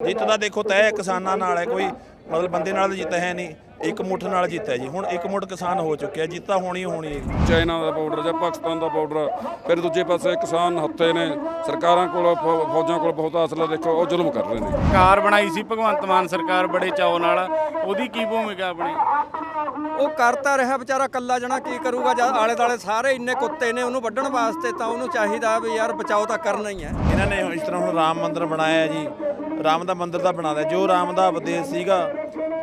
ਜਿੱਤ ਦਾ ਦੇਖੋ ਤੈਅ ਕਿਸਾਨਾਂ ਨਾਲ ਹੈ ਕੋਈ ਮਤਲਬ ਬੰਦੇ ਨਾਲ ਜਿੱਤ ਹੈ ਨਹੀਂ ਇੱਕ ਮੁੱਠ ਨਾਲ ਜਿੱਤ ਹੈ ਜੀ। ਹੁਣ ਇੱਕ ਮੁੱਠ ਕਿਸਾਨ ਹੋ ਚੁੱਕਿਆ ਜਿੱਤ ਤਾਂ ਹੋਣੀ ਹੋਣੀ ਹੈ। ਚਾਈਨਾ ਦਾ ਪਾਊਡਰ ਜਾਂ ਪਾਕਿਸਤਾਨ ਦਾ ਪਾਊਡਰ ਫਿਰ ਦੂਜੇ ਪਾਸੇ ਕਿਸਾਨ ਹੱਥੇ ਨੇ ਸਰਕਾਰਾਂ ਕੋਲ ਫੌਜਾਂ ਕੋਲ ਬਹੁਤ ਅਸਲਾ ਦੇਖੋ ਉਹ ਜ਼ੁਲਮ ਕਰ ਰਹੇ ਨੇ। ਸਰਕਾਰ ਬਣਾਈ ਸੀ ਭਗਵੰਤ ਮਾਨ ਸਰਕਾਰ ਬੜੇ ਚਾਅ ਨਾਲ ਉਹਦੀ ਕੀ ਭੂਮਿਕਾ ਆਪਣੀ? ਉਹ ਕਰਤਾ ਰਿਹਾ ਵਿਚਾਰਾ ਕੱਲਾ ਜਣਾ ਕੀ ਕਰੂਗਾ ਜਦ ਆਲੇ ਦਾਲੇ ਸਾਰੇ ਇੰਨੇ ਕੁੱਤੇ ਨੇ ਉਹਨੂੰ ਵੱਢਣ ਵਾਸਤੇ ਤਾਂ ਉਹਨੂੰ ਚਾਹੀਦਾ ਵੀ ਯਾਰ ਬਚਾਓ ਤਾਂ ਕਰਨਾ ਹੀ ਹੈ। ਇਹਨਾਂ ਨੇ ਇਸ ਤਰ੍ਹਾਂ ਹੁਣ ਰਾਮ ਮੰਦਿਰ ਬਣਾਇਆ ਜੀ ਰਾਮ ਦਾ ਮੰਦਿਰ ਬਣਾ ਬਣਾਦਾ ਜੋ ਰਾਮ ਦਾ ਉਪਦੇਸ਼ ਸੀਗਾ,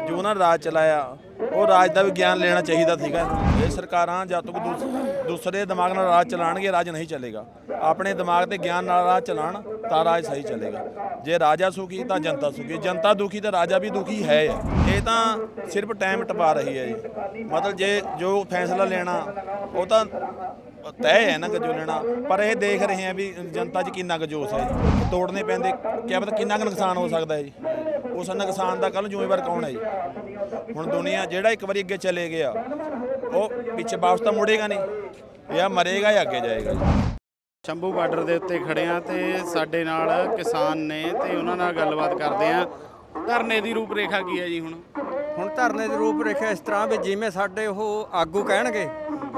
ਜੋ ਉਹਨਾਂ ਨੇ ਰਾਜ ਚਲਾਇਆ, ਉਹ ਰਾਜ ਦਾ ਵੀ ਗਿਆਨ ਲੈਣਾ ਚਾਹੀਦਾ ਸੀਗਾ। ਇਹ ਸਰਕਾਰਾਂ ਜਦ ਤੱਕ ਦੂਸ- ਦੂਸਰੇ ਦਿਮਾਗ ਨਾਲ ਰਾਜ ਚਲਾਣਗੇ, ਰਾਜ ਨਹੀਂ ਚੱਲੇਗਾ। ਆਪਣੇ ਦਿਮਾਗ ਤੇ ਗਿਆਨ ਨਾਲ ਰਾਜ ਚਲਾਣ, ਤਾਂ ਰਾਜ ਸਹੀ ਚੱਲੇਗਾ। ਜੇ ਰਾਜਾ ਸੁਖੀ, ਤਾਂ ਜਨਤਾ ਸੁਖੀ। ਜਨਤਾ ਦੁਖੀ, ਤਾਂ ਰਾਜਾ ਵੀ ਦੁਖੀ ਹੈ। ਇਹ ਤਾਂ ਸਿਰਫ ਟਾਈਮ ਟਪਾ ਰਹੀ ਹੈ ਜੀ। ਮਤਲਬ ਜੇ ਜੋ ਫੈਸਲਾ ਲੈਣਾ, ਉਹ ਤਾਂ ਤੈਅ ਹੈ ਨਾ ਕਿ ਜੋ ਲੈਣਾ ਪਰ ਇਹ ਦੇਖ ਰਹੇ ਆ ਵੀ ਜਨਤਾ 'ਚ ਕਿੰਨਾ ਕੁ ਜੋਸ਼ ਹੈ ਜੀ। ਤੋੜਨੇ ਪੈਂਦੇ ਕਿਆ ਪਤਾ ਕਿੰਨਾ ਕੁ ਨੁਕਸਾਨ ਹੋ ਸਕਦਾ ਹੈ ਜੀ। ਉਸ ਨੁਕਸਾਨ ਦਾ ਕੱਲ ਜ਼ਿੰਮੇਵਾਰ ਕੌਣ ਹੈ ਜੀ? ਹੁਣ ਦੁਨੀਆ ਜਿਹੜਾ ਇੱਕ ਵਾਰੀ ਅੱਗੇ ਚਲੇ ਗਿਆ ਉਹ ਪਿੱਛੇ ਵਾਪਸ ਤਾਂ ਮੁੜੇਗਾ ਨਹੀਂ। ਜਾਂ ਮਰੇਗਾ ਜਾਂ ਅੱਗੇ ਜਾਏਗਾ ਜੀ। ਸ਼ੰਭੂ ਬਾਰਡਰ ਦੇ ਉੱਤੇ ਖੜੇ ਆ ਤੇ ਸਾਡੇ ਨਾਲ ਕਿਸਾਨ ਨੇ ਤੇ ਉਹਨਾਂ ਨਾਲ ਗੱਲਬਾਤ ਕਰਦੇ ਆ ਧਰਨੇ ਦੀ ਰੂਪਰੇਖਾ ਕੀ ਹੈ ਜੀ ਹੁਣ? ਹੁਣ ਧਰਨੇ ਦੀ ਰੂਪ ਰੇਖਾ ਇਸ ਤਰ੍ਹਾਂ ਵੀ ਜਿਵੇਂ ਸਾਡੇ ਉਹ ਆਗੂ ਕਹਿਣਗੇ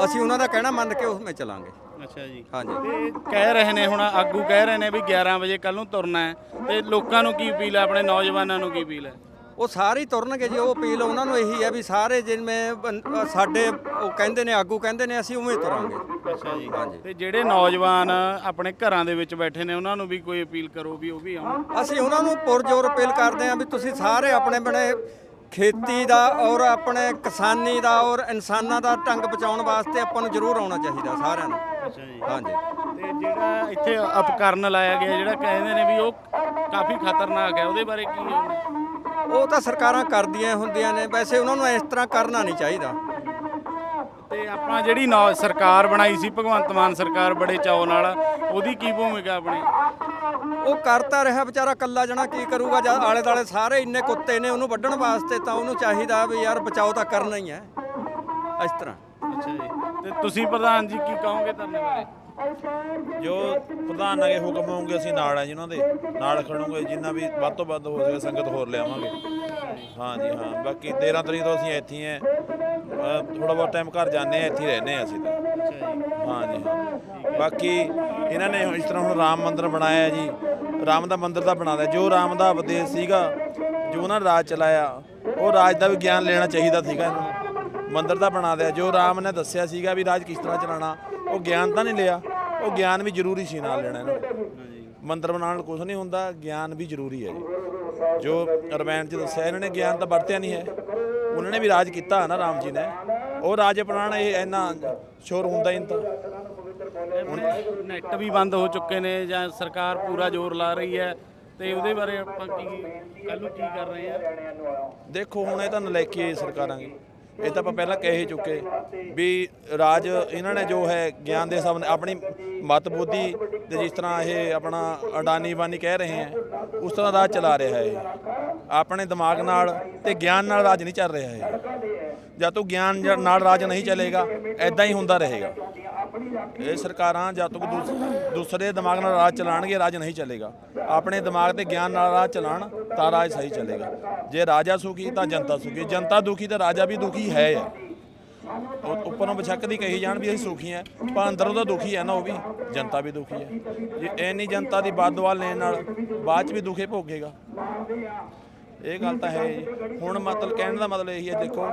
ਅਸੀਂ ਉਹਨਾਂ ਦਾ ਕਹਿਣਾ ਮੰਨ ਕੇ ਉਸਮੇ ਚੱਲਾਂਗੇ। ਅੱਛਾ ਜੀ। ਹਾਂਜੀ। ਤੇ ਕਹਿ ਰਹੇ ਨੇ ਹੁਣ ਆਗੂ ਕਹਿ ਰਹੇ ਨੇ ਵੀ 11 ਵਜੇ ਕੱਲ ਨੂੰ ਤੁਰਨਾ ਹੈ। ਤੇ ਲੋਕਾਂ ਨੂੰ ਕੀ ਅਪੀਲ ਹੈ? ਆਪਣੇ ਨੌਜਵਾਨਾਂ ਨੂੰ ਕੀ ਅਪੀਲ ਹੈ? ਉਹ ਸਾਰੇ ਹੀ ਤੁਰਨਗੇ ਜੀ ਉਹ ਅਪੀਲ ਉਹਨਾਂ ਨੂੰ ਇਹੀ ਹੈ ਵੀ ਸਾਰੇ ਜਿਵੇਂ ਬੰ- ਸਾਡੇ ਉਹ ਕਹਿੰਦੇ ਨੇ ਆਗੂ ਕਹਿੰਦੇ ਨੇ ਅਸੀਂ ਉਵੇਂ ਤੁਰਾਂਗੇ। ਅੱਛਾ ਜੀ। ਹਾਂਜੀ। ਤੇ ਜਿਹੜੇ ਨੌਜਵਾਨ ਆਪਣੇ ਘਰਾਂ ਦੇ ਵਿੱਚ ਬੈਠੇ ਨੇ ਉਹਨਾਂ ਨੂੰ ਵੀ ਕੋਈ ਅਪੀਲ ਕਰੋ ਵੀ ਉਹ ਵੀ ਆਉਣ। ਅਸੀਂ ਉਹਨਾਂ ਨੂੰ ਪੁਰਜੋਰ ਅਪੀਲ ਕਰਦੇ ਹਾਂ ਵੀ ਤੁਸੀਂ ਸਾਰੇ ਆਪਣੇ ਬਣੇ ਖੇਤੀ ਦਾ ਔਰ ਆਪਣੇ ਕਿਸਾਨੀ ਦਾ ਔਰ ਇਨਸਾਨਾਂ ਦਾ ਢੰਗ ਬਚਾਉਣ ਵਾਸਤੇ ਆਪਾਂ ਨੂੰ ਜ਼ਰੂਰ ਆਉਣਾ ਚਾਹੀਦਾ ਸਾਰਿਆਂ ਨੂੰ। ਅੱਛਾ ਜੀ। ਹਾਂਜੀ। ਤੇ ਜਿਹੜਾ ਇੱਥੇ ਉਪਕਰਨ ਲਾਇਆ ਗਿਆ ਜਿਹੜਾ ਕਹਿੰਦੇ ਨੇ ਵੀ ਉਹ ਕਾਫੀ ਖਤਰਨਾਕ ਹੈ ਉਹਦੇ ਬਾਰੇ ਕੀ ਉਹ ਤਾਂ ਸਰਕਾਰਾਂ ਕਰਦੀਆਂ ਹੁੰਦੀਆਂ ਨੇ ਵੈਸੇ ਉਹਨਾਂ ਨੂੰ ਇਸ ਤਰ੍ਹਾਂ ਕਰਨਾ ਨਹੀਂ ਚਾਹੀਦਾ। ਤੇ ਆਪਾਂ ਜਿਹੜੀ ਨੌ- ਸਰਕਾਰ ਬਣਾਈ ਸੀ ਭਗਵੰਤ ਮਾਨ ਸਰਕਾਰ ਬੜੇ ਚਾਅ ਨਾਲ ਉਹਦੀ ਕੀ ਭੂਮਿਕਾ ਆਪਣੀ ਉਹ ਕਰਤਾ ਰਿਹਾ ਵਿਚਾਰਾ ਕੱਲਾ ਜਣਾ ਕੀ ਕਰੂਗਾ? ਜਦ ਆਲੇ ਦਾਲੇ ਸਾਰੇ ਇੰਨੇ ਕੁੱਤੇ ਨੇ ਉਹਨੂੰ ਵੱਢਣ ਵਾਸਤੇ ਤਾਂ ਉਹਨੂੰ ਚਾਹੀਦਾ ਵੀ ਯਾਰ ਬਚਾਓ ਤਾਂ ਕਰਨਾ ਹੀ ਹੈ। ਇਸ ਤਰ੍ਹਾਂ। ਅੱਛਾ ਜੀ। ਤੇ ਤੁਸੀਂ ਪ੍ਰਧਾਨ ਜੀ ਕੀ ਕਹੋਗੇ ਧਰਨੇ ਬਾਰੇ ਜੋ ਪ੍ਰਧਾਨ ਅਗੇ ਹੁਕਮ ਹੋਣਗੇ ਅਸੀਂ ਨਾਲ ਆ ਜੀ ਉਹਨਾਂ ਦੇ। ਨਾਲ ਖੜੂਗੇ ਜਿੰਨਾ ਵੀ ਵੱਧ ਤੋਂ ਵੱਧ ਹੋ ਸਕੇ ਸੰਗਤ ਹੋਰ ਲਿਆਵਾਂਗੇ। ਹਾਂ ਜੀ ਹਾਂ। ਬਾਕੀ 13 ਤਰੀਕ ਤੋਂ ਅਸੀਂ ਇੱਥੇ ਹੀ ਆ ਥੋੜਾ ਬਹੁਤ ਟਾਈਮ ਘਰ ਜਾਂਦੇ ਆ ਇੱਥੇ ਰਹਿੰਦੇ ਆ ਅਸੀਂ ਤਾਂ। ਹਾਂ ਜੀ ਹਾਂ। ਬਾਕੀ ਇਹਨਾਂ ਨੇ ਇਸ ਤਰ੍ਹਾਂ ਹੁਣ ਰਾਮ ਮੰਦਿਰ ਬਣਾਇਆ ਜੀ। ਰਾਮ ਦਾ ਮੰਦਿਰ ਬਣਾ ਬਣਾਦਾ ਜੋ ਰਾਮ ਦਾ ਉਪਦੇਸ਼ ਸੀਗਾ, ਜੋ ਉਹਨਾਂ ਨੇ ਰਾਜ ਚਲਾਇਆ, ਉਹ ਰਾਜ ਦਾ ਵੀ ਗਿਆਨ ਲੈਣਾ ਚਾਹੀਦਾ ਸੀਗਾ ਇਹਨਾਂ ਨੂੰ। ਮੰਦਿਰ ਤਾਂ ਬਣਾ ਦਿਆ ਜੋ ਰਾਮ ਨੇ ਦੱਸਿਆ ਸੀਗਾ ਵੀ ਰਾਜ ਕਿਸ ਤਰ੍ਹਾਂ ਚਲਾਣਾ ਉਹ ਗਿਆਨ ਤਾਂ ਨਹੀਂ ਲਿਆ। ਉਹ ਗਿਆਨ ਵੀ ਜ਼ਰੂਰੀ ਸੀ ਨਾਲ ਲੈਣਾ ਇਹਨਾਂ ਨੂੰ। ਮੰਦਿਰ ਬਣਾਉਣ ਨਾਲ ਕੁਝ ਨਹੀਂ ਹੁੰਦਾ, ਗਿਆਨ ਵੀ ਜ਼ਰੂਰੀ ਹੈ ਜੀ। ਜੋ ਰਮਾਇਣ ਚ ਦੱਸਿਆ, ਇਹਨਾਂ ਨੇ ਗਿਆਨ ਤਾਂ ਵਰਤਿਆ ਨਹੀਂ ਹੈ। ਉਹਨਾਂ ਨੇ ਵੀ ਰਾਜ ਕੀਤਾ ਨਾ ਰਾਮ ਜੀ ਨੇ। ਉਹ ਰਾਜ ਅਪਣਾਉਣਾ ਇਹ ਇੰਨਾ ਸ਼ੋਰ ਹੁੰਦਾ ਹੀ ਨਹੀਂ ਤਾਂ। ਨੈੱਟ ਵੀ ਬੰਦ ਹੋ ਚੁੱਕੇ ਨੇ ਜਾਂ ਸਰਕਾਰ ਪੂਰਾ ਜ਼ੋਰ ਲਾ ਰਹੀ ਹੈ ਤੇ ਉਹਦੇ ਬਾਰੇ ਆਪਾਂ ਕੀ ਕੱਲ ਨੂੰ ਕੀ ਕਰ ਰਹੇ ਆ ਦੇਖੋ, ਹੁਣ ਇਹ ਤਾਂ ਨਲਾਇਕੀ ਹੈ ਸਰਕਾਰਾਂ ਦੀ। ਇਹ ਤਾਂ ਆਪਾਂ ਪਹਿਲਾਂ ਕਹਿ ਹੀ ਚੁੱਕੇ ਵੀ ਰਾਜ, ਇਹਨਾਂ ਨੇ ਜੋ ਹੈ ਗਿਆਨ ਦੇ ਹਿਸਾਬ ਨਾਲ ਆਪਣੀ ਮਤ ਬੁੱਧੀ ਤੇ ਜਿਸ ਤਰ੍ਹਾਂ ਇਹ ਆਪਣਾ ਅਡਾਨੀ ਬਾਨੀ ਕਹਿ ਰਹੇ ਹੈ, ਉਸ ਤਰ੍ਹਾਂ ਰਾਜ ਚਲਾ ਰਿਹਾ ਹੈ। ਆਪਣੇ ਦਿਮਾਗ ਨਾਲ ਤੇ ਗਿਆਨ ਨਾਲ ਰਾਜ ਨਹੀਂ ਚੱਲ ਰਿਹਾ ਹੈ। ਜਦ ਤੱਕ ਗਿਆਨ ਨਾਲ ਰਾਜ ਨਹੀਂ ਚੱਲੇਗਾ ਐਦਾਂ ਹੀ ਹੁੰਦਾ ਰਹੇਗਾ। ਇਹ ਸਰਕਾਰਾਂ ਜਦ ਤੱਕ ਦੂਸ- ਦੂਸਰੇ ਦਿਮਾਗ ਨਾਲ ਰਾਜ ਚਲਾਣਗੇ, ਰਾਜ ਨਹੀਂ ਚੱਲੇਗਾ। ਆਪਣੇ ਦਿਮਾਗ ਤੇ ਗਿਆਨ ਨਾਲ ਰਾਜ ਚਲਾਣ, ਤਾਂ ਰਾਜ ਸਹੀ ਚੱਲੇਗਾ। ਜੇ ਰਾਜਾ ਸੁਖੀ, ਤਾਂ ਜਨਤਾ ਸੁਖੀ। ਜਨਤਾ ਦੁਖੀ, ਤਾਂ ਰਾਜਾ ਵੀ ਦੁਖੀ ਹੈ। ਆ ਉਹ ਉੱਪਰੋਂ ਬਛੱਕ ਦੀ ਕਹੀ ਜਾਣ ਵੀ ਅਸੀਂ ਸੁਖੀ ਹੈ, ਪਰ ਅੰਦਰੋਂ ਤਾਂ ਦੁਖੀ ਹੈ ਨਾ ਉਹ ਵੀ। ਜਨਤਾ ਵੀ ਦੁਖੀ ਹੈ। ਜੇ ਇੰਨੀ ਜਨਤਾ ਦੀ ਬਦਦੁਆ ਲੈਣ ਨਾਲ ਬਾਅਦ ਚ ਵੀ ਦੁਖੇ ਭੋਗੇਗਾ। ਇਹ ਗੱਲ ਤਾਂ ਹੈ ਜੀ। ਹੁਣ ਮਤਲਬ ਕਹਿਣ ਦਾ ਮਤਲਬ ਇਹੀ ਹੈ ਦੇਖੋ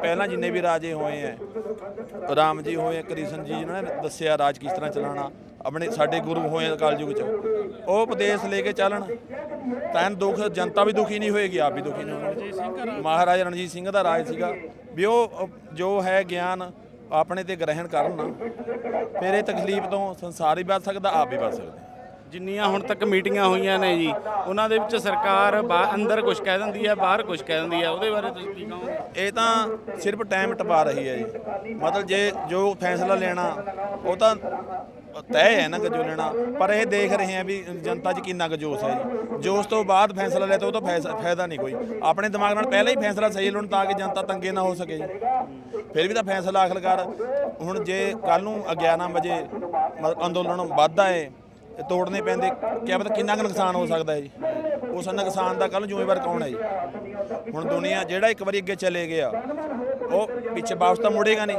ਪਹਿਲਾਂ ਜਿੰਨੇ ਵੀ ਰਾਜੇ ਹੋਏ ਐ ਰਾਮ ਜੀ ਹੋਏ ਕ੍ਰਿਸ਼ਨ ਜੀ ਜਿਨ੍ਹਾਂ ਨੇ ਦੱਸਿਆ ਰਾਜ ਕਿਸ ਤਰ੍ਹਾਂ ਚਲਾਉਣਾ ਆਪਣੇ ਸਾਡੇ ਗੁਰੂ ਹੋਏ ਅਕਾਲ ਯੁਗ ਚ ਉਹ ਉਪਦੇਸ਼ ਲੈ ਕੇ ਚੱਲਣ। ਤਾਂ ਦੁੱਖ ਜਨਤਾ ਵੀ ਦੁਖੀ ਨਹੀਂ ਹੋਏਗੀ ਆਪ ਵੀ ਦੁਖੀ ਨਹੀਂ ਹੋਣਗੇ। ਮਹਾਰਾਜਾ ਰਣਜੀਤ ਸਿੰਘ ਦਾ ਰਾਜ ਸੀਗਾ ਵੀ ਉਹ ਜੋ ਹੈ ਗਿਆਨ ਆਪਣੇ ਤੇ ਗ੍ਰਹਿਣ ਕਰਨ ਨਾ ਫਿਰ ਇਹ ਤਕਲੀਫ ਤੋਂ ਸੰਸਾਰ ਹੀ ਬਚ ਸਕਦਾ ਆਪ ਵੀ ਬਚ ਸਕਦਾ। ਜਿੰਨੀਆਂ ਹੁਣ ਤੱਕ ਮੀਟਿੰਗਾਂ ਹੋਈਆਂ ਨੇ ਜੀ, ਉਹਨਾਂ ਦੇ ਵਿੱਚ ਸਰਕਾਰ ਬਾ- ਅੰਦਰ ਕੁਝ ਕਹਿ ਦਿੰਦੀ ਹੈ, ਬਾਹਰ ਕੁਝ ਕਹਿ ਦਿੰਦੀ ਹੈ, ਉਹਦੇ ਬਾਰੇ ਤੁਸੀਂ ਕੀ ਕਹੋਗੇ? ਇਹ ਤਾਂ ਸਿਰਫ ਟਾਈਮ ਟਪਾ ਰਹੀ ਹੈ ਜੀ। ਮਤਲਬ ਜੇ ਜੋ ਫੈਸਲਾ ਲੈਣਾ, ਉਹ ਤਾਂ ਤੈਅ ਹੈ ਨਾ ਕਿ ਜੋ ਲੈਣਾ ਪਰ ਇਹ ਦੇਖ ਰਹੇ ਆ ਵੀ ਜਨਤਾ 'ਚ ਕਿੰਨਾ ਕੁ ਜੋਸ਼ ਹੈ ਜੀ। ਜੋਸ਼ ਤੋਂ ਬਾਅਦ ਫੈਸਲਾ ਲੈ ਤਾਂ ਉਹ ਤਾਂ ਫੈਸ- ਫਾਇਦਾ ਨਹੀਂ ਕੋਈ। ਆਪਣੇ ਦਿਮਾਗ ਨਾਲ ਪਹਿਲਾਂ ਹੀ ਫੈਸਲਾ ਸਹੀ ਲੈਣ ਤਾਂ ਕਿ ਜਨਤਾ ਤੰਗੇ ਨਾ ਹੋ ਸਕੇ ਜੀ। ਫਿਰ ਵੀ ਤਾਂ ਫੈਸਲਾ ਆਖਰਕਾਰ ਹੁਣ ਜੇ ਕੱਲ ਨੂੰ 11 ਵਜੇ ਮਤਲਬ ਅੰਦੋਲਨ ਵੱਧਦਾ ਹੈ ਤੋੜਨੇ ਪੈਂਦੇ, ਕਿਆ ਪਤਾ ਕਿੰਨਾ ਕੁ ਨੁਕਸਾਨ ਹੋ ਸਕਦਾ ਹੈ ਜੀ। ਉਸ ਨੁਕਸਾਨ ਦਾ ਕੱਲ ਜ਼ਿੰਮੇਵਾਰ ਕੌਣ ਹੈ ਜੀ? ਹੁਣ ਦੁਨੀਆ ਜਿਹੜਾ ਇੱਕ ਵਾਰੀ ਅੱਗੇ ਚਲੇ ਗਿਆ, ਉਹ ਪਿੱਛੇ ਵਾਪਸ ਤਾਂ ਮੁੜੇਗਾ ਨਹੀਂ,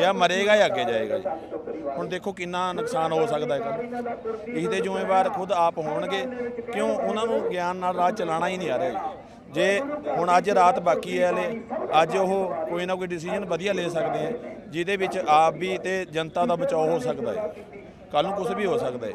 ਜਾਂ ਮਰੇਗਾ ਜਾਂ ਅੱਗੇ ਜਾਏਗਾ ਜੀ। ਹੁਣ ਦੇਖੋ ਕਿੰਨਾ ਨੁਕਸਾਨ ਹੋ ਸਕਦਾ ਹੈ ਕੱਲ ਇਸ ਦੇ ਜ਼ਿੰਮੇਵਾਰ ਖੁਦ ਆਪ ਹੋਣਗੇ, ਕਿਉਂ ਉਹਨਾਂ ਨੂੰ ਗਿਆਨ ਨਾਲ ਰਾਹ ਚਲਾਣਾ ਹੀ ਨਹੀਂ ਆ ਰਿਹਾ ਜੇ। ਹੁਣ ਅੱਜ ਰਾਤ ਬਾਕੀ ਹੈ ਹਲੇ, ਅੱਜ ਉਹ ਕੋਈ ਨਾ ਕੋਈ ਡਿਸੀਜਨ ਵਧੀਆ ਲੈ ਸਕਦੇ ਆ ਜਿਹਦੇ ਵਿੱਚ ਆਪ ਵੀ ਤੇ ਜਨਤਾ ਦਾ ਬਚਾਅ ਹੋ ਸਕਦਾ ਹੈ। ਕੱਲ ਨੂੰ ਕੁਝ ਵੀ ਹੋ ਸਕਦਾ ਹੈ।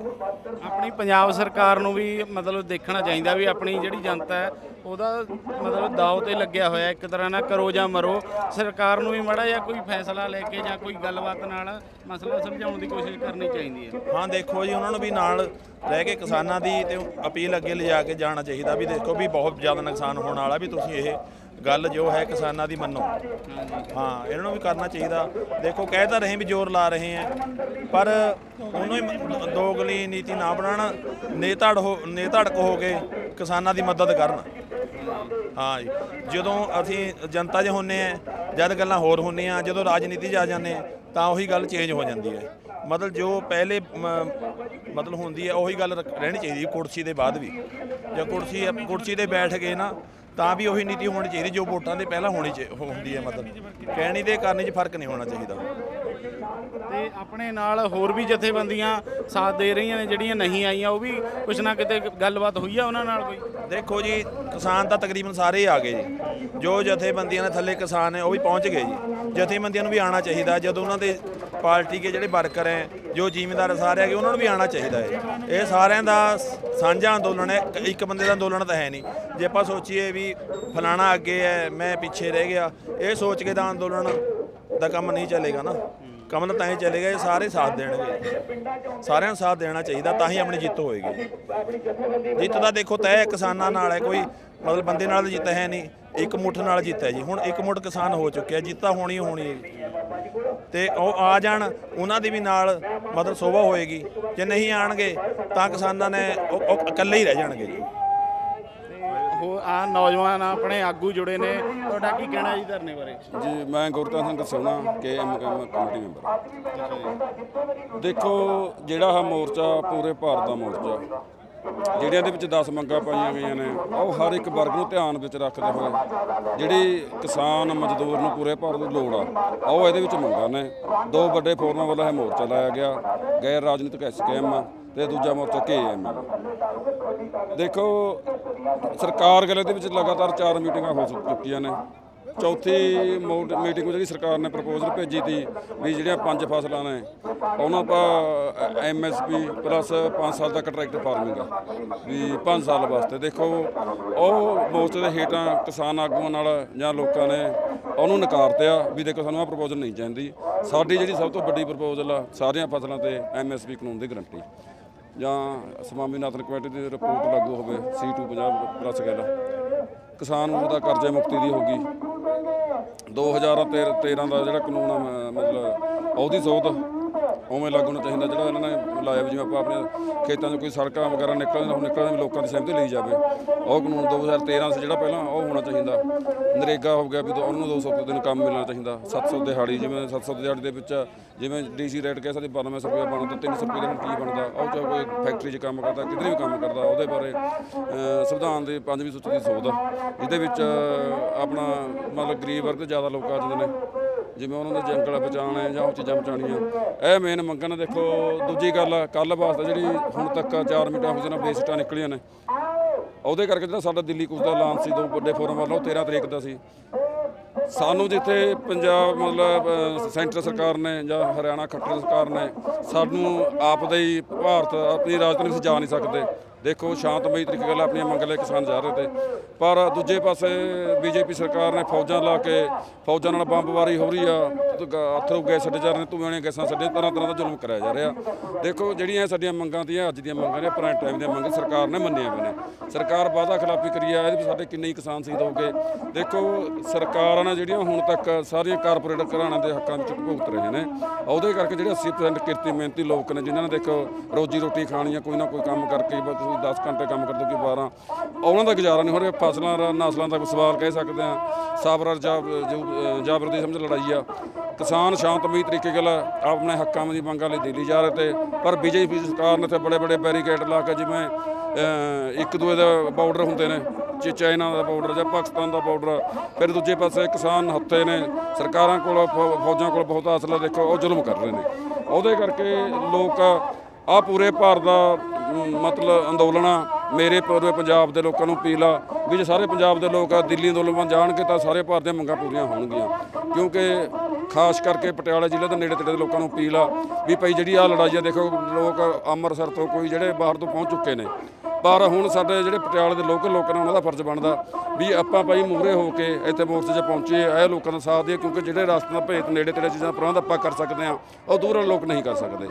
ਆਪਣੀ ਪੰਜਾਬ ਸਰਕਾਰ ਨੂੰ ਵੀ ਮਤਲਬ ਦੇਖਣਾ ਚਾਹੀਦਾ ਵੀ ਆਪਣੀ ਜਿਹੜੀ ਜਨਤਾ ਹੈ ਉਹਦਾ ਮਤਲਬ ਦਾਅ ਤੇ ਲੱਗਿਆ ਹੋਇਆ ਇੱਕ ਤਰ੍ਹਾਂ ਨਾਲ ਕਰੋ ਜਾਂ ਮਰੋ। ਸਰਕਾਰ ਨੂੰ ਵੀ ਮੜਾ ਜਾਂ ਕੋਈ ਫੈਸਲਾ ਲੈ ਕੇ ਜਾਂ ਕੋਈ ਗੱਲਬਾਤ ਨਾਲ ਮਸਲਾ ਸਮਝਾਉਣ ਦੀ ਕੋਸ਼ਿਸ਼ ਕਰਨੀ ਚਾਹੀਦੀ ਹੈ। ਹਾਂ ਦੇਖੋ ਜੀ ਉਹਨਾਂ ਨੂੰ ਵੀ ਨਾਲ ਰਹਿ ਕੇ ਕਿਸਾਨਾਂ ਦੀ ਤੇ ਅਪੀਲ ਅੱਗੇ ਲਿਜਾ ਕੇ ਜਾਣਾ ਚਾਹੀਦਾ ਵੀ ਦੇਖੋ ਵੀ ਬਹੁਤ ਜ਼ਿਆਦਾ ਨੁਕਸਾਨ ਹੋਣ ਵਾਲਾ ਵੀ ਤੁਸੀਂ ਇਹ ਗੱਲ ਜੋ ਹੈ ਕਿਸਾਨਾਂ ਦੀ ਮੰਨੋ। ਹਾਂ, ਇਹਨਾਂ ਨੂੰ ਵੀ ਕਰਨਾ ਚਾਹੀਦਾ। ਦੇਖੋ, ਕਹਿ ਤਾਂ ਰਹੇ ਵੀ ਜ਼ੋਰ ਲਾ ਰਹੇ ਆ, ਪਰ ਉਹਨੂੰ ਹੀ ਦੋਗਲੀ ਨੀਤੀ ਨਾ ਬਣਾਉਣ ਨੇਧੜ ਹੋ ਨੇਧੜਕ ਹੋ ਕੇ ਕਿਸਾਨਾਂ ਦੀ ਮਦਦ ਕਰਨ। ਹਾਂ ਜੀ, ਜਦੋਂ ਅਸੀਂ ਜਨਤਾ 'ਚ ਹੁੰਨੇ ਆ, ਜਦ ਗੱਲਾਂ ਹੋਰ ਹੁੰਦੀਆਂ, ਜਦੋਂ ਰਾਜਨੀਤੀ 'ਚ ਆ ਜਾਂਦੇ ਆ, ਤਾਂ ਉਹੀ ਗੱਲ ਚੇਂਜ ਹੋ ਜਾਂਦੀ ਹੈ। ਮਤਲਬ ਜੋ ਪਹਿਲੇ ਮ- ਮਤਲਬ ਹੁੰਦੀ ਹੈ, ਉਹੀ ਗੱਲ ਰੱਖ- ਰਹਿਣੀ ਚਾਹੀਦੀ ਕੁਰਸੀ ਦੇ ਬਾਅਦ ਵੀ। ਜੇ ਕੁਰਸੀ ਕੁਰਸੀ ਤੇ ਬੈਠ ਗਏ ਨਾ ਤਾਂ ਵੀ ਉਹੀ ਨੀਤੀ ਹੋਣੀ ਚਾਹੀਦੀ ਜੋ ਵੋਟਾਂ ਦੇ ਪਹਿਲਾਂ ਹੋਣੀ ਚਾਹੀ- ਹੁੰਦੀ ਹੈ ਮਤਲਬ। ਕਹਿਣੀ ਤੇ ਕਰਨੀ 'ਚ ਫ਼ਰਕ ਨਹੀਂ ਹੋਣਾ ਚਾਹੀਦਾ। ਤੇ ਆਪਣੇ ਨਾਲ ਹੋਰ ਵੀ ਜਥੇਬੰਦੀਆਂ ਸਾਥ ਦੇ ਰਹੀਆਂ ਨੇ ਜਿਹੜੀਆਂ ਨਹੀਂ ਆਈਆਂ ਉਹ ਵੀ ਕੁਛ ਨਾ ਕਿਤੇ ਗੱਲਬਾਤ ਹੋਈ ਆ ਉਹਨਾਂ ਨਾਲ ਕੋਈ? ਦੇਖੋ ਜੀ ਕਿਸਾਨ ਤਾਂ ਤਕਰੀਬਨ ਸਾਰੇ ਹੀ ਆ ਗਏ ਜੀ। ਜੋ ਜਥੇਬੰਦੀਆਂ ਦੇ ਥੱਲੇ ਕਿਸਾਨ ਹੈ ਉਹ ਵੀ ਪਹੁੰਚ ਗਏ ਜੀ। ਜਥੇਬੰਦੀਆਂ ਨੂੰ ਵੀ ਆਉਣਾ ਚਾਹੀਦਾ ਜਦੋਂ ਉਹਨਾਂ ਦੇ ਪਾਰਟੀ ਕੇ ਜਿਹੜੇ ਵਰਕਰ ਹੈ ਜੋ ਜ਼ਿਮੀਂਦਾਰ ਸਾਰੇ ਹੈਗੇ, ਉਹਨਾਂ ਨੂੰ ਵੀ ਆਉਣਾ ਚਾਹੀਦਾ ਹੈ। ਇਹ ਸਾਰਿਆਂ ਦਾ ਸਾਂਝਾ ਅੰਦੋਲਨ ਹੈ, ਇੱਕ- ਇੱਕ ਬੰਦੇ ਦਾ ਅੰਦੋਲਨ ਤਾਂ ਹੈ ਨਹੀਂ। ਜੇ ਆਪਾਂ ਸੋਚੀਏ ਵੀ ਫਲਾਣਾ ਅੱਗੇ ਹੈ, ਮੈਂ ਪਿੱਛੇ ਰਹਿ ਗਿਆ, ਇਹ ਸੋਚ ਕੇ ਤਾਂ ਅੰਦੋਲਨ ਦਾ ਕੰਮ ਨਹੀਂ ਚੱਲੇਗਾ ਨਾ। ਕੰਮ ਤਾਂ ਹੀ ਚੱਲੇਗਾ, ਇਹ ਸਾਰੇ ਸਾਥ ਦੇਣਗੇ। ਸਾਰਿਆਂ ਨੂੰ ਸਾਥ ਦੇਣਾ ਚਾਹੀਦਾ, ਤਾਂ ਹੀ ਆਪਣੀ ਜਿੱਤ ਹੋਏਗੀ। ਜਿੱਤ ਦਾ ਦੇਖੋ ਤੈਅ ਕਿਸਾਨਾਂ ਨਾਲ ਹੈ, ਕੋਈ ਮਤਲਬ ਬੰਦੇ ਨਾਲ ਤਾਂ ਜਿੱਤ ਹੈ ਨਹੀਂ, ਇੱਕ ਮੁੱਠ ਨਾਲ ਜਿੱਤ ਹੈ ਜੀ। ਹੁਣ ਇੱਕ ਮੁੱਠ ਕਿਸਾਨ ਹੋ ਚੁੱਕਿਆ, ਜਿੱਤ ਤਾਂ ਹੋਣੀ ਹੋਣੀ ਹੈ। ਤੇ ਉਹ ਆ ਜਾਣ ਉਹਨਾਂ ਦੀ ਵੀ ਨਾਲ ਮਤਲਬ ਸੋਭਾ ਹੋਏਗੀ। ਜੇ ਨਹੀਂ ਆਣਗੇ ਤਾਂ ਕਿਸਾਨਾਂ ਨੇ ਉਹ ਇਕੱਲੇ ਹੀ ਰਹਿ ਜਾਣਗੇ ਜੀ। ਉਹ ਆ ਨੌਜਵਾਨ ਆਪਣੇ ਆਗੂ ਜੁੜੇ ਨੇ। ਤੁਹਾਡਾ ਕੀ ਕਹਿਣਾ ਜੀ ਧਰਨੇ ਬਾਰੇ? ਜੀ ਮੈਂ ਗੁਰਤਾ ਸਿੰਘ ਸੋਣਾ ਕੇ ਐਮ ਕਮੇਟੀ ਮੈਂਬਰ ਦੇਖੋ ਜਿਹੜਾ ਆ ਮੋਰਚਾ ਪੂਰੇ ਭਾਰਤ ਦਾ ਮੋਰਚਾ ਜਿਹੜਿਆਂ ਦੇ ਵਿੱਚ 10 ਮੰਗਾਂ ਪਾਈਆਂ ਗਈਆਂ ਨੇ, ਉਹ ਹਰ ਇੱਕ ਵਰਗ ਨੂੰ ਧਿਆਨ ਵਿੱਚ ਰੱਖਦੇ ਹੋਏ ਜਿਹੜੀ ਕਿਸਾਨ ਮਜ਼ਦੂਰ ਨੂੰ ਪੂਰੇ ਭਾਰਤ ਦੀ ਲੋੜ ਆ, ਉਹ ਇਹਦੇ ਵਿੱਚ ਮੰਗਾਂ ਨੇ। ਦੋ ਵੱਡੇ ਫੋਰਮਾਂ ਵੱਲੋਂ ਇਹ ਮੋਰਚਾ ਲਾਇਆ ਗਿਆ, ਗੈਰ ਰਾਜਨੀਤਿਕ ਐਸਕੇਐਮ ਤੇ ਦੂਜਾ ਮੋਰਚਾ ਕੇਐਮ ਦੇਖੋ, ਸਰਕਾਰ ਗਲੇ ਦੇ ਵਿੱਚ ਲਗਾਤਾਰ ਚਾਰ ਮੀਟਿੰਗਾਂ ਹੋ ਚੁੱਕ- ਚੁੱਕੀਆਂ ਨੇ। ਚੌਥੀ ਮੋਟ- ਮੀਟਿੰਗ ਨੂੰ ਜਿਹੜੀ ਸਰਕਾਰ ਨੇ ਪ੍ਰਪੋਜ਼ਲ ਭੇਜੀ ਤੀ ਵੀ ਜਿਹੜੀਆਂ ਪੰਜ ਫਸਲਾਂ ਨੇ, ਉਹਨਾਂ ਆਪਾਂ ਐਮਐਸਪੀ ਪਲੱਸ 5 ਸਾਲ ਦਾ ਕੰਟਰੈਕਟ ਫਾਰਮਿੰਗ ਆ। ਵੀ 5 ਸਾਲ ਵਾਸਤੇ। ਦੇਖੋ, ਉਹ ਮੋਰਚੇ ਦੇ ਹੇਠਾਂ ਕਿਸਾਨ ਆਗੂਆਂ ਨਾਲ ਜਾਂ ਲੋਕਾਂ ਨੇ ਉਹਨੂੰ ਨਕਾਰਤਿਆ ਵੀ ਦੇਖੋ, ਸਾਨੂੰ ਆਹ ਪ੍ਰਪੋਜ਼ਲ ਨਹੀਂ ਚਾਹੀਦੀ। ਸਾਡੀ ਜਿਹੜੀ ਸਭ ਤੋਂ ਵੱਡੀ ਪ੍ਰਪੋਜ਼ਲ ਆ, ਸਾਰੀਆਂ ਫਸਲਾਂ ਤੇ ਐਮਐਸਪੀ ਕਾਨੂੰਨ ਦੀ ਗਰੰਟੀ ਜਾਂ ਸਵਾਮੀਨਾਥਨ ਕਮੇਟੀ ਦੀ ਰਿਪੋਰਟ ਲਾਗੂ ਹੋਵੇ C2 50 ਪਲੱਸ ਗੱਲ ਕਿਸਾਨ ਨੂੰ ਦਾ ਕਰਜ਼ੇ ਮੁਕਤੀ ਦੀ ਹੋਗੀ 2013 ਦਾ ਜਿਹੜਾ ਕਾਨੂੰਨ ਆ ਮ- ਮਤਲਬ ਉਹਦੀ ਸੋਧ। ਉਵੇਂ ਲਾਗੂ ਹੋਣਾ ਚਾਹੀਦਾ ਜਿਹੜਾ ਇਹਨਾਂ ਨੇ ਲਾਇਆ ਵੀ ਜਿਵੇਂ ਆਪਾਂ ਆਪਣੇ ਖੇਤਾਂ 'ਚ ਕੋਈ ਸੜਕਾਂ ਵਗੈਰਾ ਨਿਕਲਣ ਉਹ ਨਿਕਲਣ ਵੀ ਲੋਕਾਂ ਦੀ ਸਹਿਮਤੀ ਲਈ ਜਾਵੇ। ਉਹ ਕਾਨੂੰਨ 2013 ਸੀ ਜਿਹੜਾ ਪਹਿਲਾਂ ਉਹ ਹੋਣਾ ਚਾਹੀਦਾ। ਨਰੇਗਾ ਹੋ ਗਿਆ ਵੀ ਦੋ- ਉਹਨੂੰ 200 ਦਿਨ ਕੰਮ ਮਿਲਣਾ ਚਾਹੀਦਾ। 700 ਦਿਹਾੜੀ ਜਿਵੇਂ 700 ਦਿਹਾੜੀ ਦੇ ਵਿੱਚ ਜਿਵੇਂ ਡੀਸੀ ਰੇਟ ਕਹਿ ਸਕਦੇ 92 ਰੁਪਏ ਬਣਦਾ 300 ਰੁਪਏ ਦੇ ਕੀ ਬਣਦਾ, ਉਹ ਚਾਹੇ ਕੋਈ ਫੈਕਟਰੀ 'ਚ ਕੰਮ ਕਰਦਾ, ਕਿਧਰੇ ਵੀ ਕੰਮ ਕਰਦਾ, ਉਹਦੇ ਬਾਰੇ ਸੰਵਿਧਾਨ ਦੇ ਪੰਜਵੀਂ ਸੂਚੀ ਦੀ ਸੋਧ ਜਿਹਦੇ ਵਿੱਚ ਆਪਣਾ ਮਤਲਬ ਗਰੀਬ ਵਰਗ ਜ਼ਿਆਦਾ ਲੋਕ ਆ ਜਾਂਦੇ ਨੇ। ਜਿਵੇਂ ਉਹਨਾਂ ਦੇ ਜੰਗਲ ਬਚਾਉਣੇ ਜਾਂ ਉਹ ਚੀਜ਼ਾਂ ਬਚਾਉਣੀਆਂ। ਇਹ ਮੇਨ ਮੰਗਾਂ ਨੇ ਦੇਖੋ, ਦੂਜੀ ਗੱਲ ਕੱਲ ਵਾਸਤੇ ਜਿਹੜੀ ਹੁਣ ਤੱਕ 4 ਮੀਟਰ ਹੋ ਜਾਣਾ, ਬੇਸਿਟਾਂ ਨਿਕਲੀਆਂ ਨੇ। ਉਹਦੇ ਕਰਕੇ ਜਿਹੜਾ ਸਾਡਾ ਦਿੱਲੀ ਕੁਝ ਦਾ ਐਲਾਨ ਸੀ, ਦੋ ਵੱਡੇ ਫੋਰਮ ਵੱਲੋਂ 13 ਤਰੀਕ ਦਾ ਸੀ। ਸਾਨੂੰ ਜਿੱਥੇ ਪੰਜਾਬ ਮਤਲਬ ਸੈਂਟਰ ਸਰਕਾਰ ਨੇ ਜਾਂ ਹਰਿਆਣਾ ਖੱਟਰ ਸਰਕਾਰ ਨੇ, ਸਾਨੂੰ ਆਪ ਦਾ ਹੀ ਭਾਰਤ, ਆਪਣੀ ਰਾਜਧਾਨੀ ਵਿੱਚ ਜਾ ਨਹੀਂ ਸਕਦੇ। ਦੇਖੋ ਸ਼ਾਂਤਮਈ ਤਰੀਕੇ ਨਾਲ ਆਪਣੀਆਂ ਮੰਗਾਂ ਲੈ ਕਿਸਾਨ ਜਾ ਰਹੇ ਤੇ। ਪਰ ਦੂਜੇ ਪਾਸੇ ਬੀਜੇਪੀ ਸਰਕਾਰ ਨੇ ਫੌਜਾਂ ਲਾ ਕੇ, ਫੌਜਾਂ ਨਾਲ ਬੰਬਵਾਰੀ ਹੋ ਰਹੀ ਆ, ਤੇ ਅਥਰੂ ਗੈਸ ਛੱਡੇ ਜਾ ਰਹੇ ਨੇ ਧੂਆਂ ਵਾਲੀਆਂ ਗੈਸਾਂ ਛੱਡੇ, ਤਰ੍ਹਾਂ ਤਰ੍ਹਾਂ ਦਾ ਜ਼ੁਲਮ ਕਰਾਇਆ ਜਾ ਰਿਹਾ। ਦੇਖੋ ਜਿਹੜੀਆਂ ਸਾਡੀਆਂ ਮੰਗਾਂ ਦੀਆਂ ਅੱਜ ਦੀਆਂ ਮੰਗਾਂ ਨੇ, ਪੁਰਾਣੇ ਟਾਈਮ ਦੀਆਂ ਮੰਗਾਂ ਸਰਕਾਰ ਨੇ ਮੰਨੀਆਂ ਵੀ ਨੇ। ਸਰਕਾਰ ਵਾਅਦਾ ਖਿਲਾਫੀ ਕਰੀ ਆ ਇਹਦੇ ਸਾਡੇ ਕਿੰਨੇ ਹੀ ਕਿਸਾਨ ਸ਼ਹੀਦ ਹੋ ਗਏ। ਦੇਖੋ ਸਰਕਾਰਾਂ ਨੇ ਜਿਹੜੀਆਂ ਹੁਣ ਤੱਕ ਸਾਰੀਆਂ ਕਾਰਪੋਰੇਟ ਘਰਾਣਿਆਂ ਦੇ ਹੱਕਾਂ ਵਿੱਚ ਭੁਗਤ ਰਹੇ ਨੇ, ਉਹਦੇ ਕਰਕੇ ਜਿਹੜੇ 80% ਕਿਰਤੀ ਮਿਹਨਤੀ ਲੋਕ ਨੇ, ਜਿਨ੍ਹਾਂ ਨੇ ਦੇਖੋ ਰੋਜੀ ਰੋਟੀ ਖਾਣੀ ਆ, ਕੋਈ ਨਾ ਕੋਈ ਕੰਮ ਕਰਕੇ ਤੁਸੀਂ 10 ਘੰਟੇ ਕੰਮ ਕਰਦੇ ਹੋ ਕਿ 12 ਉਹਨਾਂ ਦਾ ਗੁਜ਼ਾਰਾ ਨਹੀਂ ਹੋ ਰਿਹਾ, ਫਸਲਾਂ ਦਾ ਨਸਲਾਂ ਦਾ ਸਵਾਲ ਕਹਿ ਸਕਦੇ ਆ ਸਾਬਰ ਜਾਬ ਜਾਬਰ ਦੀ ਸਮਝ ਲੜਾਈ ਆ। ਕਿਸਾਨ ਸ਼ਾਂਤਮਈ ਤਰੀਕੇ ਨਾਲ ਆਪਣੇ ਹੱਕਾਂ ਦੀ ਮੰਗਾਂ ਲਈ ਦਿੱਲੀ ਜਾ ਰਹੇ ਤੇ, ਪਰ ਬੀਜੇਪੀ ਸਰਕਾਰ ਨੇ ਇੱਥੇ ਬੜੇ ਬੜੇ ਬੈਰੀਕੇਡ ਲਾ ਕੇ ਜਿਵੇਂ ਇੱਕ ਦੂਏ ਦੇ ਬਾਰਡਰ ਹੁੰਦੇ ਨੇ ਚ ਚਾਈਨਾ ਦਾ ਬਾਰਡਰ ਜਾਂ ਪਾਕਿਸਤਾਨ ਦਾ ਬਾਰਡਰ ਫਿਰ ਦੂਜੇ ਪਾਸੇ ਕਿਸਾਨ ਹੱਥੇ ਨੇ, ਸਰਕਾਰਾਂ ਕੋਲ ਫੌ- ਫੌਜਾਂ ਕੋਲ ਬਹੁਤ ਅਸਲਾ ਦੇਖੋ, ਉਹ ਜ਼ੁਲਮ ਕਰ ਰਹੇ ਨੇ। ਉਹਦੇ ਕਰਕੇ ਲੋਕ ਆ ਪੂਰੇ ਭਾਰਤ ਦਾ ਮਤਲਬ ਅੰਦੋਲਨ ਆ ਮੇਰੇ ਪੂਰੇ ਪੰਜਾਬ ਦੇ ਲੋਕਾਂ ਨੂੰ ਅਪੀਲ ਆ ਵੀ ਜੇ ਸਾਰੇ ਪੰਜਾਬ ਦੇ ਲੋਕ ਆ, ਦਿੱਲੀ ਅੰਦੋਲਨ ਜਾਣਗੇ ਤਾਂ ਸਾਰੇ ਭਾਰਤ ਦੀਆਂ ਮੰਗਾਂ ਪੂਰੀਆਂ ਹੋਣਗੀਆਂ। ਕਿਉਂਕਿ ਖਾਸ ਕਰਕੇ ਪਟਿਆਲਾ ਜ਼ਿਲ੍ਹੇ ਦੇ ਨੇੜੇ ਤੇੜੇ ਦੇ ਲੋਕਾਂ ਨੂੰ ਅਪੀਲ ਆ ਵੀ ਭਾਈ ਜਿਹੜੀ ਆ ਲੜਾਈ ਆ ਦੇਖੋ, ਲੋਕ ਅੰਮ੍ਰਿਤਸਰ ਤੋਂ ਕੋਈ ਜਿਹੜੇ ਬਾਹਰ ਤੋਂ ਪਹੁੰਚ ਚੁੱਕੇ ਨੇ। ਪਰ ਹੁਣ ਸਾਡੇ ਜਿਹੜੇ ਪਟਿਆਲੇ ਦੇ ਲੋਕਲ ਲੋਕ ਨੇ, ਉਹਨਾਂ ਦਾ ਫਰਜ਼ ਬਣਦਾ ਵੀ ਆਪਾਂ ਭਾਈ ਮੂਹਰੇ ਹੋ ਕੇ ਇੱਥੇ ਮੋਰਚੇ 'ਚ ਪਹੁੰਚੇ ਇਹ ਲੋਕਾਂ ਦਾ ਸਾਥ ਦੇ ਕਿਉਂਕਿ ਜਿਹੜੇ ਰਸਤੇ ਦਾ ਭੇਤ ਨੇੜੇ ਤੇੜੇ ਚੀਜ਼ਾਂ ਪ੍ਰਬੰਧ ਆਪਾਂ ਕਰ ਸਕਦੇ ਆ ਉਹ ਦੂਰ ਲੋਕ ਨਹੀਂ ਕਰ ਸਕਦੇ।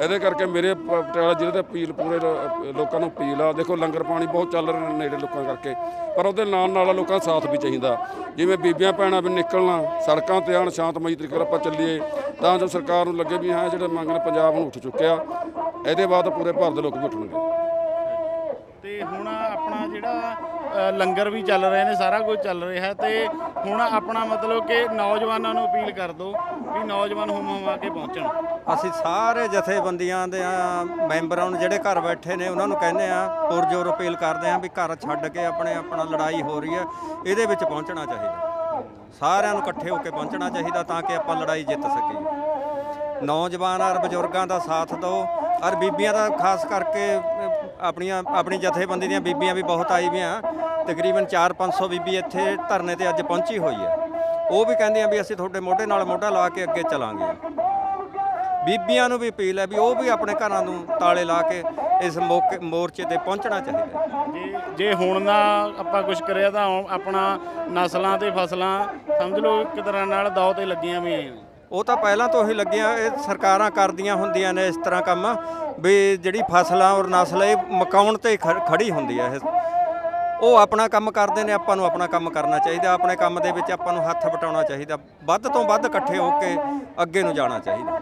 ਇਹਦੇ ਕਰਕੇ ਮੇਰੇ ਪ- ਪਟਿਆਲਾ ਜ਼ਿਲ੍ਹੇ ਦੇ ਅਪੀਲ ਪੂਰੇ ਲੋ- ਲੋਕਾਂ ਨੂੰ ਅਪੀਲ ਆ। ਦੇਖੋ ਲੰਗਰ ਪਾਣੀ ਬਹੁਤ ਚੱਲ ਰਿਹਾ ਨੇੜੇ ਲੋਕਾਂ ਕਰਕੇ। ਪਰ ਉਹਦੇ ਨਾਲ ਨਾਲ ਲੋਕਾਂ ਦਾ ਸਾਥ ਵੀ ਚਾਹੀਦਾ। ਜਿਵੇਂ ਬੀਬੀਆਂ ਭੈਣਾਂ ਵੀ ਨਿਕਲਣਾ ਸੜਕਾਂ ਤੇ ਆਣ ਸ਼ਾਂਤਮਈ ਤਰੀਕੇ ਨਾਲ ਆਪਾਂ ਚੱਲੀਏ ਤਾਂ ਜੋ ਸਰਕਾਰ ਨੂੰ ਲੱਗੇ ਵੀ ਹਾਂ ਜਿਹੜੇ ਮੰਗ ਨੇ ਪੰਜਾਬ ਨੂੰ ਉੱਠ ਚੁੱਕਿਆ। ਇਹਦੇ ਬਾਅਦ ਪੂਰੇ ਭਾਰਤ ਦੇ ਲੋਕ ਵੀ ਉੱਠਣਗੇ। ਤੇ ਹੁਣ ਆਪਣਾ ਜਿਹੜਾ ਅ, ਲੰਗਰ ਵੀ ਚੱਲ ਰਹੇ ਨੇ ਸਾਰਾ ਕੁਝ ਚੱਲ ਰਿਹਾ ਤੇ ਹੁਣ ਆਪਣਾ ਮਤਲਬ ਕਿ ਨੌਜਵਾਨਾਂ ਨੂੰ ਅਪੀਲ ਕਰ ਦਿਓ ਵੀ ਨੌਜਵਾਨ ਹੁਮ ਹੁਮਾ ਕੇ ਪਹੁੰਚਣ। ਅਸੀਂ ਸਾਰੇ ਜਥੇਬੰਦੀਆਂ ਦੇ ਮੈਂਬਰਾਂ ਨੂੰ ਜਿਹੜੇ ਘਰ ਬੈਠੇ ਨੇ, ਉਹਨਾਂ ਨੂੰ ਕਹਿੰਦੇ ਆ ਪੁਰਜੋਰ ਅਪੀਲ ਕਰਦੇ ਆ ਵੀ ਘਰ ਛੱਡ ਕੇ ਆਪਣੇ, ਆਪਣਾ ਲੜਾਈ ਹੋ ਰਹੀ ਹੈ, ਇਹਦੇ ਵਿੱਚ ਪਹੁੰਚਣਾ ਚਾਹੀਦਾ। ਸਾਰਿਆਂ ਨੂੰ ਇਕੱਠੇ ਹੋ ਕੇ ਪਹੁੰਚਣਾ ਚਾਹੀਦਾ ਤਾਂ ਕਿ ਆਪਾਂ ਲੜਾਈ ਜਿੱਤ ਸਕੀਏ। ਨੌਜਵਾਨ ਔਰ ਬਜ਼ੁਰਗਾਂ ਦਾ ਸਾਥ ਦਿਓ, ਔਰ ਬੀਬੀਆਂ ਦਾ ਖਾਸ ਕਰਕੇ ਆਪਣੀਆਂ, ਆਪਣੀ ਜਥੇਬੰਦੀ ਦੀਆਂ ਬੀਬੀਆਂ ਵੀ ਬਹੁਤ ਆਈ ਵੀਆਂ ਤਕਰੀਬਨ 4-500 ਬੀਬੀ ਇੱਥੇ ਧਰਨੇ ਤੇ ਅੱਜ ਪਹੁੰਚੀ ਹੋਈ ਹੈ। ਉਹ ਵੀ ਕਹਿੰਦੀਆਂ ਵੀ ਅਸੀਂ ਤੁਹਾਡੇ ਮੋਢੇ ਨਾਲ ਮੋਢਾ ਲਾ ਕੇ ਅੱਗੇ ਚਲਾਂਗੇ। ਬੀਬੀਆਂ ਨੂੰ ਵੀ ਅਪੀਲ ਹੈ ਵੀ ਉਹ ਵੀ ਆਪਣੇ ਘਰਾਂ ਨੂੰ ਤਾਲੇ ਲਾ ਕੇ ਇਸ ਮੌਕੇ ਮੋਰਚੇ ਤੇ ਪਹੁੰਚਣਾ ਚਾਹੀਦਾ ਹੈ। ਜੇ ਜੇ ਹੁਣ ਨਾ ਆਪਾਂ ਕੁਝ ਕਰਿਆ ਤਾਂ ਆਉਣ- ਆਪਣਾ ਨਸਲਾਂ ਤੇ ਫਸਲਾਂ ਸਮਝ ਲਓ ਇੱਕ ਤਰ੍ਹਾਂ ਨਾਲ ਦਾਅ ਤੇ ਲੱਗੀਆਂ ਵੀ ਨੇ ਉਹ ਤਾਂ ਪਹਿਲਾਂ ਤੋਂ ਹੀ ਲੱਗੀਆਂ ਇਹ ਸਰਕਾਰਾਂ ਕਰਦੀਆਂ ਹੁੰਦੀਆਂ ਨੇ ਇਸ ਤਰ੍ਹਾਂ ਕੰਮ ਵੀ ਜਿਹੜੀ ਫਸਲਾਂ ਔਰ ਨਸਲ ਇਹ ਮਕਾਉਣ ਤੇ ਖ- ਖੜੀ ਹੁੰਦੀ ਹੈ ਇਹ। ਉਹ ਆਪਣਾ ਕੰਮ ਕਰਦੇ ਨੇ ਆਪਾਂ ਨੂੰ ਆਪਣਾ ਕੰਮ ਕਰਨਾ ਚਾਹੀਦਾ ਆਪਣੇ ਕੰਮ ਦੇ ਵਿੱਚ ਆਪਾਂ ਨੂੰ ਹੱਥ ਵਟਾਉਣਾ ਚਾਹੀਦਾ ਵੱਧ ਤੋਂ ਵੱਧ ਇਕੱਠੇ ਹੋ ਕੇ ਅੱਗੇ ਨੂੰ ਜਾਣਾ ਚਾਹੀਦਾ।